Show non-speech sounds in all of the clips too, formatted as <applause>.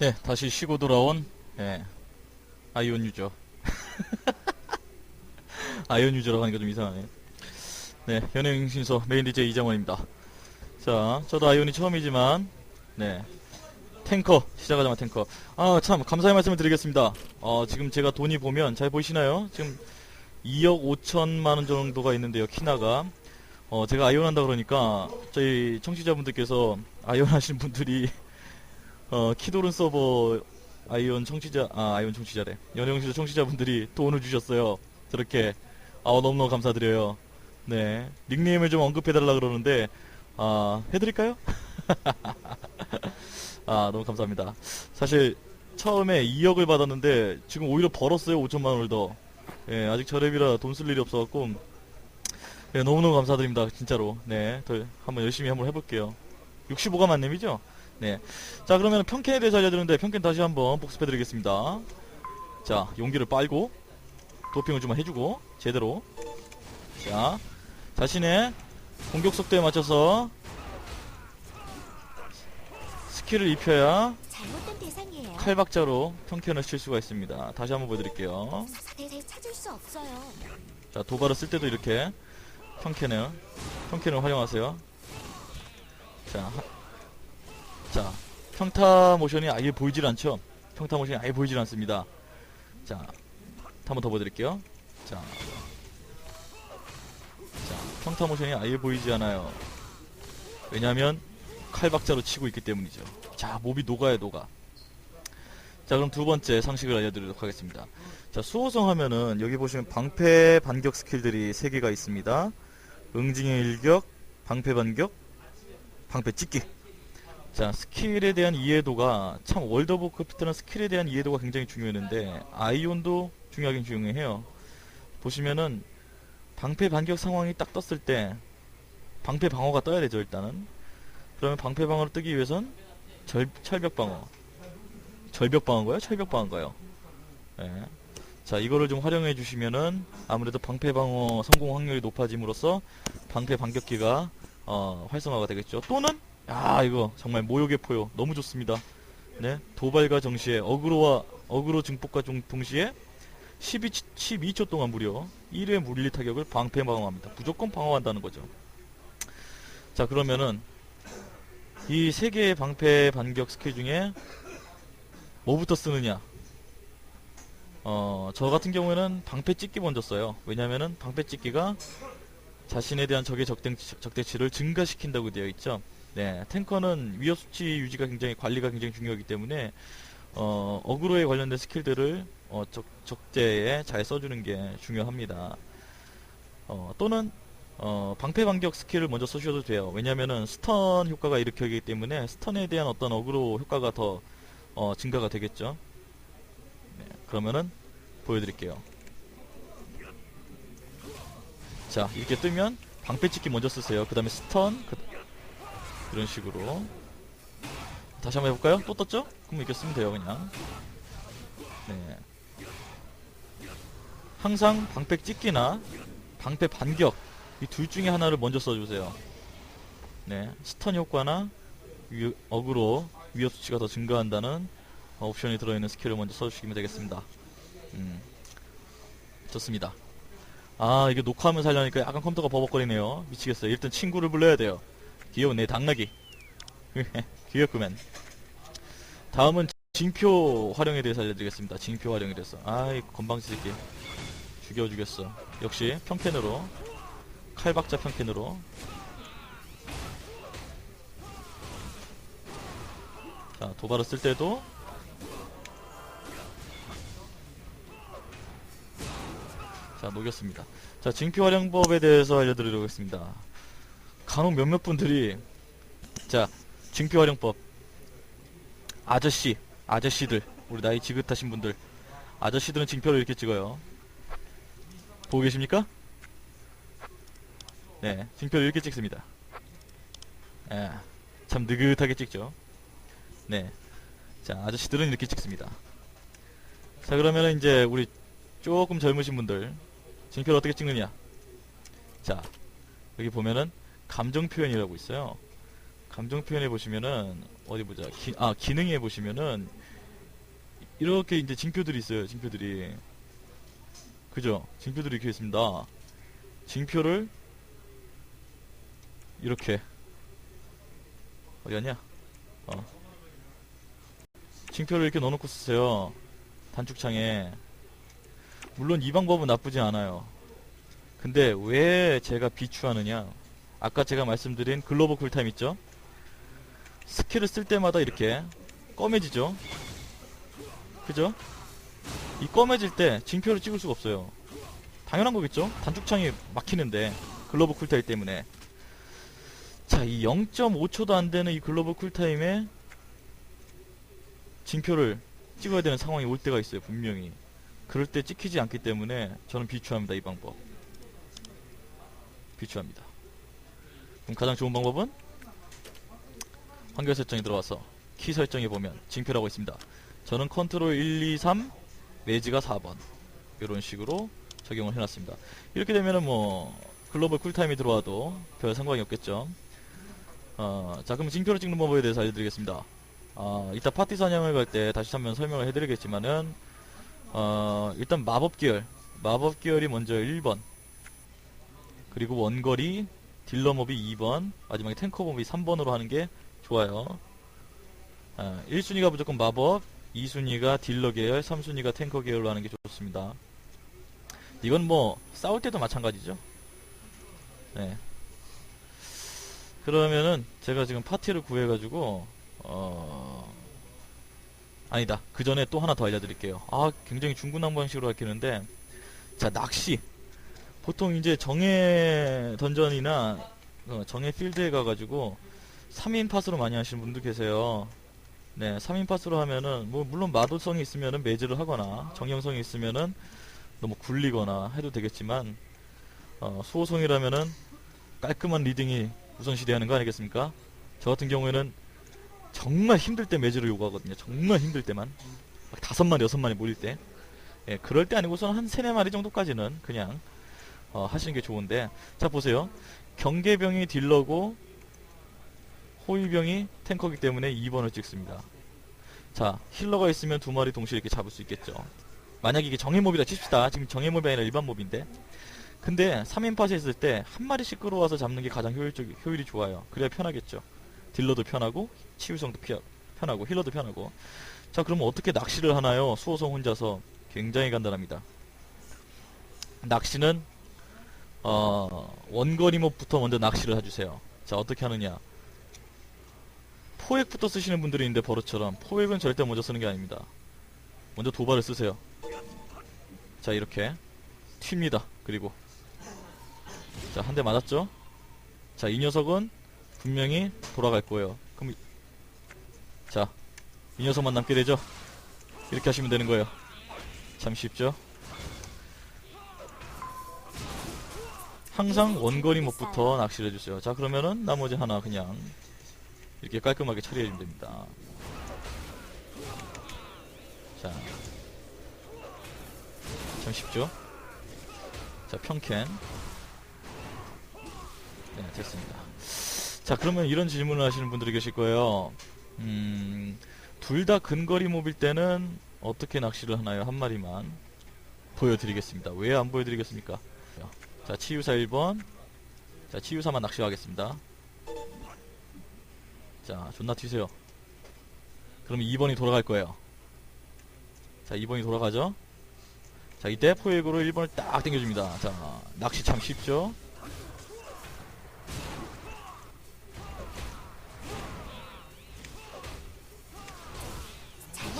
네, 다시 쉬고 돌아온 예, 아이온 유저. <laughs> 아이온 유저라고 하니까 좀 이상하네. 네, 연예인 신소 메인 DJ 이장원입니다. 자, 저도 아이온이 처음이지만 네, 탱커 시작하자마자 탱커. 아, 참 감사의 말씀을 드리겠습니다. 어, 지금 제가 돈이 보면 잘 보이시나요? 지금 2억 5천만 원 정도가 있는데요, 키나가. 어, 제가 아이온 한다 그러니까 저희 청취자분들께서 아이온 하신 분들이 어, 키도른 서버 아이온 청취자, 아, 아이온 청취자래. 연영시도 청취자분들이 돈을 주셨어요. 저렇게. 아, 너무너무 감사드려요. 네. 닉네임을 좀 언급해달라 그러는데, 아, 해드릴까요? <laughs> 아, 너무 감사합니다. 사실, 처음에 2억을 받았는데, 지금 오히려 벌었어요. 5천만 원을 더. 예, 아직 저랩이라 돈 쓸 일이 없어갖고, 예, 너무너무 감사드립니다. 진짜로. 네. 더, 한번 열심히 한번 해볼게요. 65가 만nem이죠? 네. 자, 그러면 평캔에 대해서 알려드렸는데, 평캔 다시 한번 복습해드리겠습니다. 자, 용기를 빨고, 도핑을 좀 해주고, 제대로. 자, 자신의 공격 속도에 맞춰서, 스킬을 입혀야 잘못된 대상이에요. 칼박자로 평캔을 칠 수가 있습니다. 다시 한번 보여드릴게요. 사사대대 찾을 수 없어요. 자, 도발을 쓸 때도 이렇게 평캔을, 평캔을 활용하세요. 자, 하- 자, 평타 모션이 아예 보이질 않죠? 평타 모션이 아예 보이질 않습니다. 자, 한 번 더 보여드릴게요. 자, 자, 평타 모션이 아예 보이지 않아요. 왜냐하면 칼박자로 치고 있기 때문이죠. 자, 몹이 녹아요, 녹아. 자, 그럼 두 번째 상식을 알려드리도록 하겠습니다. 자, 수호성 하면은 여기 보시면 방패 반격 스킬들이 3개가 있습니다. 응징의 일격, 방패 반격, 방패 찍기. 자, 스킬에 대한 이해도가 참 월드 오브 크래프트는 스킬에 대한 이해도가 굉장히 중요했는데 아이온도 중요하긴 중요해요. 보시면은 방패 반격 상황이 딱 떴을 때 방패 방어가 떠야 되죠, 일단은. 그러면 방패 방어를 뜨기 위해선 절, 철벽 방어. 절벽 방어인가요? 철벽 방어인가요? 예. 자, 이거를 좀 활용해 주시면은 아무래도 방패 방어 성공 확률이 높아짐으로써 방패 반격기가 어, 활성화가 되겠죠. 또는 아, 이거 정말 모욕의 포효 너무 좋습니다. 네. 도발과 정시에 어그로와 어그로 증폭과 종- 동시에 12, 12초 동안 무려 1회 물리 타격을 방패 방어합니다. 무조건 방어한다는 거죠. 자, 그러면은 이 세 개의 방패 반격 스킬 중에 뭐부터 쓰느냐? 어, 저 같은 경우에는 방패 찍기 먼저 써요. 왜냐면은 방패 찍기가 자신에 대한 적의 적대치, 적대치를 증가시킨다고 되어 있죠. 네, 탱커는 위협 수치 유지가 굉장히 관리가 굉장히 중요하기 때문에 어, 어그로에 관련된 스킬들을 어, 적, 적대에 잘 써주는 게 중요합니다. 어, 또는 어, 방패 반격 스킬을 먼저 쓰셔도 돼요. 왜냐면은 스턴 효과가 일으켜지기 때문에 스턴에 대한 어떤 어그로 효과가 더 어, 증가가 되겠죠. 네, 그러면은 보여드릴게요. 자, 이렇게 뜨면 방패 찍기 먼저 쓰세요. 그 다음에 스턴, 그, 이런 식으로. 다시 한번 해볼까요? 또 떴죠? 그럼 쓰면 돼요, 그냥. 네. 항상 방패 찍기나 방패 반격, 이 둘 중에 하나를 먼저 써주세요. 네. 스턴 효과나 위, 어그로, 위협 수치가 더 증가한다는 어, 옵션이 들어있는 스킬을 먼저 써주시면 되겠습니다. 음, 좋습니다. 아, 이게 녹화하면서 하려니까 약간 컴퓨터가 버벅거리네요. 미치겠어요. 일단 친구를 불러야 돼요. 귀여운 내 당나귀. <laughs> 귀엽구만. 다음은 징표 활용에 대해서 알려드리겠습니다. 징표 활용에 대해서. 아이, 건방지 새끼. 죽여 주겠어. 역시 평캔으로. 칼박자 평캔으로. 자, 도발을 쓸 때도 자, 녹였습니다. 자, 징표 활용법에 대해서 알려드리도록 하겠습니다. 간혹 몇몇 분들이 자, 징표 활용법 아저씨, 아저씨들, 우리 나이 지긋하신 분들 아저씨들은 징표를 이렇게 찍어요. 보고 계십니까? 네, 징표를 이렇게 찍습니다. 예, 참 느긋하게 찍죠. 네. 자, 아저씨들은 이렇게 찍습니다. 자, 그러면은 이제 우리 조금 젊으신 분들 징표를 어떻게 찍느냐? 자, 여기 보면은 감정 표현이라고 있어요. 감정 표현해 보시면은 어디 보자. 기, 아, 기능에 보시면은 이렇게 이제 징표들이 있어요. 징표들이. 그죠? 징표들이 이렇게 있습니다. 징표를 이렇게 어디 갔냐? 어. 징표를 이렇게 넣어놓고 쓰세요. 단축창에. 물론 이 방법은 나쁘지 않아요. 근데 왜 제가 비추하느냐? 아까 제가 말씀드린 글로벌 쿨타임 있죠? 스킬을 쓸 때마다 이렇게 검해지죠? 그죠? 이 검해질 때 징표를 찍을 수가 없어요. 당연한 거겠죠? 단축창이 막히는데 글로벌 쿨타임 때문에 자, 이 0.5초도 안 되는 이 글로벌 쿨타임에 징표를 찍어야 되는 상황이 올 때가 있어요, 분명히. 그럴 때 찍히지 않기 때문에 저는 비추합니다, 이 방법. 비추합니다. 그럼 가장 좋은 방법은 환경 설정에 들어와서 키 설정에 보면 징표라고 있습니다. 저는 컨트롤 1, 2, 3, 매지가 4번. 이런 식으로 적용을 해놨습니다. 이렇게 되면은 뭐 글로벌 쿨타임이 들어와도 별 상관이 없겠죠. 어, 자, 그럼 징표를 찍는 방법에 대해서 알려드리겠습니다. 어, 이따 파티 사냥을 갈 때 다시 한번 설명을 해드리겠지만은, 어, 일단 마법 계열. 마법 계열이 먼저 1번. 그리고 원거리, 딜러 몹이 2번, 마지막에 탱커 몹이 3번으로 하는 게 좋아요. 어, 1순위가 무조건 마법, 2순위가 딜러 계열, 3순위가 탱커 계열로 하는 게 좋습니다. 이건 뭐, 싸울 때도 마찬가지죠. 네. 그러면은 제가 지금 파티를 구해가지고 어 아니다 그 전에 또 하나 더 알려드릴게요 아 굉장히 중구난방식으로 밝히는데 자 낚시 보통 이제 정예 던전이나 어, 정예 필드에 가가지고 3인 팟으로 많이 하시는 분도 계세요 네 3인 팟으로 하면은 뭐 물론 마도성이 있으면은 매즈를 하거나 정형성이 있으면은 너무 굴리거나 해도 되겠지만 어, 수호성이라면은 깔끔한 리딩이 우선시되하는 거 아니겠습니까? 저 같은 경우에는 정말 힘들 때 매즈를 요구하거든요. 정말 힘들 때만. 막 다섯 마리, 여섯 마리 모일 때. 예, 그럴 때 아니고서는 한 세네 마리 정도까지는 그냥, 어, 하시는 게 좋은데. 자, 보세요. 경계병이 딜러고, 호위병이 탱커기 때문에 2번을 찍습니다. 자, 힐러가 있으면 두 마리 동시에 이렇게 잡을 수 있겠죠. 만약 이게 정해몹이라 칩시다. 지금 정해몹이 아니라 일반 몹인데. 근데 3인 팟에 있을 때 한 마리씩 끌어와서 잡는 게 가장 효율적, 효율이 좋아요. 그래야 편하겠죠. 딜러도 편하고, 치유성도 피, 편하고, 힐러도 편하고. 자, 그러면 어떻게 낚시를 하나요? 수호성 혼자서. 굉장히 간단합니다. 낚시는, 어, 원거리 몹부터 먼저 낚시를 해주세요. 자, 어떻게 하느냐. 포획부터 쓰시는 분들이 있는데 버릇처럼 포획은 절대 먼저 쓰는 게 아닙니다. 먼저 도발을 쓰세요. 자, 이렇게. 튑니다. 그리고 자, 한 대 맞았죠? 자, 이 녀석은 분명히 돌아갈 거예요. 그럼, 이- 자, 이 녀석만 남게 되죠? 이렇게 하시면 되는 거예요. 참 쉽죠? 항상 원거리 목부터 낚시를 해주세요. 자, 그러면은 나머지 하나 그냥 이렇게 깔끔하게 처리해주면 됩니다. 자, 참 쉽죠? 자, 평캔. 네, 됐습니다. 자, 그러면 이런 질문을 하시는 분들이 계실 거예요. 음, 둘 다 근거리 몹일 때는 어떻게 낚시를 하나요? 한 마리만. 보여드리겠습니다. 왜 안 보여드리겠습니까? 자, 치유사 1번. 자, 치유사만 낚시하겠습니다. 자, 존나 튀세요. 그럼 2번이 돌아갈 거예요. 자, 2번이 돌아가죠? 자, 이때 포획으로 1번을 딱 당겨줍니다. 자, 낚시 참 쉽죠?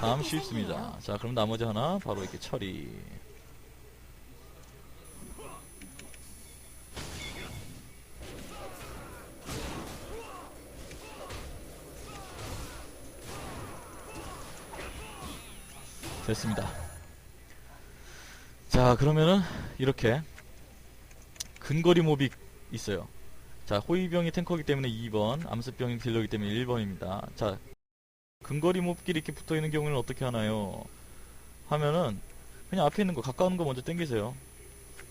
참 쉽습니다. 자, 그럼 나머지 하나 바로 이렇게 처리. 됐습니다. 자, 그러면은 이렇게 근거리 몹이 있어요. 자, 호위병이 탱커기 때문에 2번, 암습병이 딜러기 때문에 1번입니다. 자, 근거리 몹끼리 이렇게 붙어 있는 경우는 어떻게 하나요? 하면은 그냥 앞에 있는 거 가까운 거 먼저 당기세요.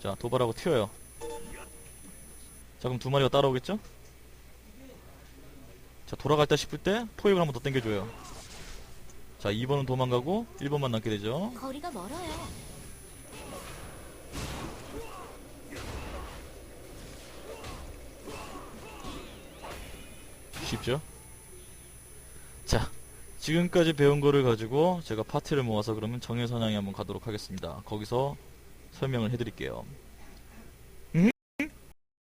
자, 도발하고 튀어요. 자, 그럼 두 마리가 따라오겠죠? 자, 돌아갔다 싶을 때 포획을 한 번더 당겨줘요. 자, 자, 2번은 도망가고 1번만 남게 되죠. 거리가 멀어요. 쉽죠? 자, 지금까지 배운 거를 가지고 제가 파티를 모아서 그러면 정예선양에 한번 가도록 하겠습니다. 거기서 설명을 해드릴게요.